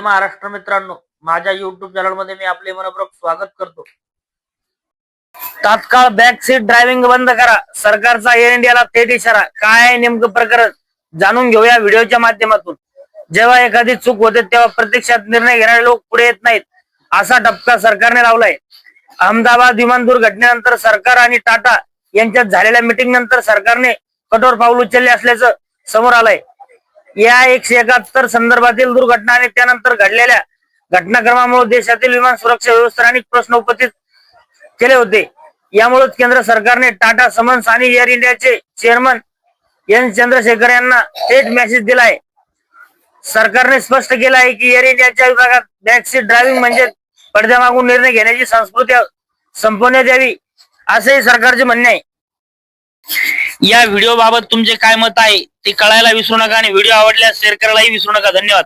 जय महाराष्ट्र मित्रांनो. माझ्या युट्यूब चॅनलमध्ये मी आपले मनपूर्वक स्वागत करतो. तात्काळ बॅक सीट ड्रायव्हिंग बंद करा. सरकारचा एअर इंडियाला थेट इशारा. काय आहे नेमकं प्रकरण? जाणून घेऊया व्हिडिओच्या माध्यमातून. जेव्हा एखादी चूक होते तेव्हा प्रत्यक्षात निर्णय घेणारे लोक पुढे येत नाहीत. असा टपका सरकारने लावलाय. अहमदाबाद विमान दुर्घटनेनंतर सरकार आणि टाटा यांच्यात झालेल्या मिटिंग नंतर सरकारने कठोर पाऊल उचलले असल्याचं समोर आलंय. या एकशे एकाहत्तर संदर्भातील दुर्घटना आणि त्यानंतर घडलेल्या घटनाक्रमामुळे देशातील विमान सुरक्षा व्यवस्था अनेक प्रश्न उपस्थित केले होते. यामुळेच केंद्र सरकारने टाटा समन्स आणि एअर इंडियाचे चेअरमन एन चंद्रशेखर यांना थेट मेसेज दिला आहे सरकारने स्पष्ट केलं आहे की एअर इंडियाच्या विभागात बॅकसीट ड्रायव्हिंग म्हणजे पडद्यामागून निर्णय घेण्याची संस्कृती संपवण्यात यावी असेही सरकारचे म्हणणे आहे. या व्हिडिओ बाबत तुमचे काय मत आहे ते कळायला विसरू नका आणि व्हिडिओ आवडल्यास शेअर करायलाही विसरू नका. धन्यवाद.